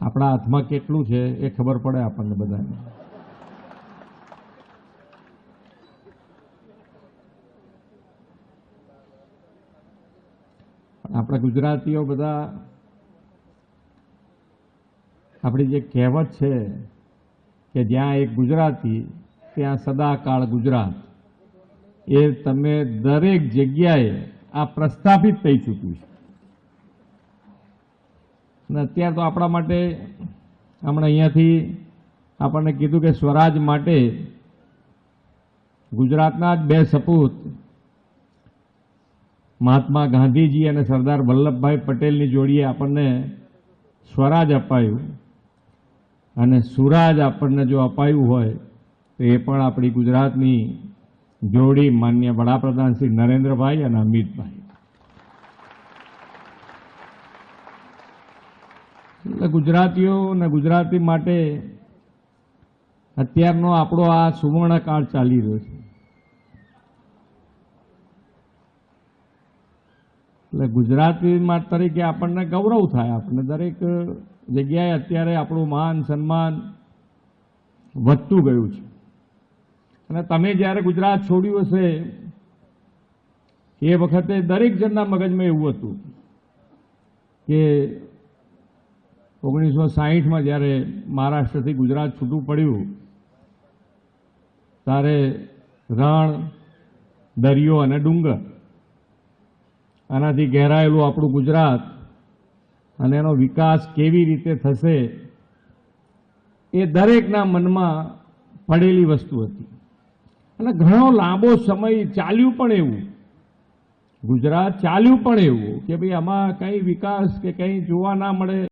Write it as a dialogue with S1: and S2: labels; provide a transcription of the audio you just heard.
S1: આપણા હાથમાં કેટલું છે એ ખબર પડે આપણને બધાને. આપણા ગુજરાતીઓ બધા આપણી જે કહેવત છે કે જ્યાં એક ગુજરાતી, ત્યાં સદાકાળ ગુજરાત. એ તમે દરેક જગ્યાએ આ પ્રસ્થાપિત થઈ ચૂક્યું છે. અને અત્યારે તો આપણા માટે હમણાં અહીંયાથી આપણને કીધું કે સ્વરાજ માટે ગુજરાતના જ બે સપૂત, મહાત્મા ગાંધીજી અને સરદાર વલ્લભભાઈ પટેલની જોડીએ આપણને સ્વરાજ અપાયું અને સુરાજ આપણને જો અપાયું હોય, તો એ પણ આપણી ગુજરાતની જોડી માન્ય વડાપ્રધાન શ્રી નરેન્દ્રભાઈ અને અમિતભાઈ. એટલે ગુજરાતીઓ અને ગુજરાતી માટે અત્યારનો આપણો આ સુવર્ણકાળ ચાલી રહ્યો છે. એટલે ગુજરાતી તરીકે આપણને ગૌરવ થાય આપણને દરેક જગ્યાએ અત્યારે આપણું માન સન્માન વધતું ગયું છે. અને તમે જ્યારે ગુજરાત છોડ્યું હશે, એ વખતે દરેક જણના મગજમાં એવું હતું કે ઓગણીસો સાહીઠમાં જ્યારે મહારાષ્ટ્રથી ગુજરાત છૂટું પડ્યું ત્યારે રણ, દરિયો અને ડુંગર, આનાથી ઘેરાયેલું આપણું ગુજરાત અને એનો વિકાસ કેવી રીતે થશે, એ દરેકના મનમાં પડેલી વસ્તુ હતી. અને ઘણો લાંબો સમય ચાલ્યું પણ એવું. ગુજરાત ચાલ્યું પણ એવું કે ભાઈ આમાં કંઈ વિકાસ કે કંઈ જોવા ના મળે.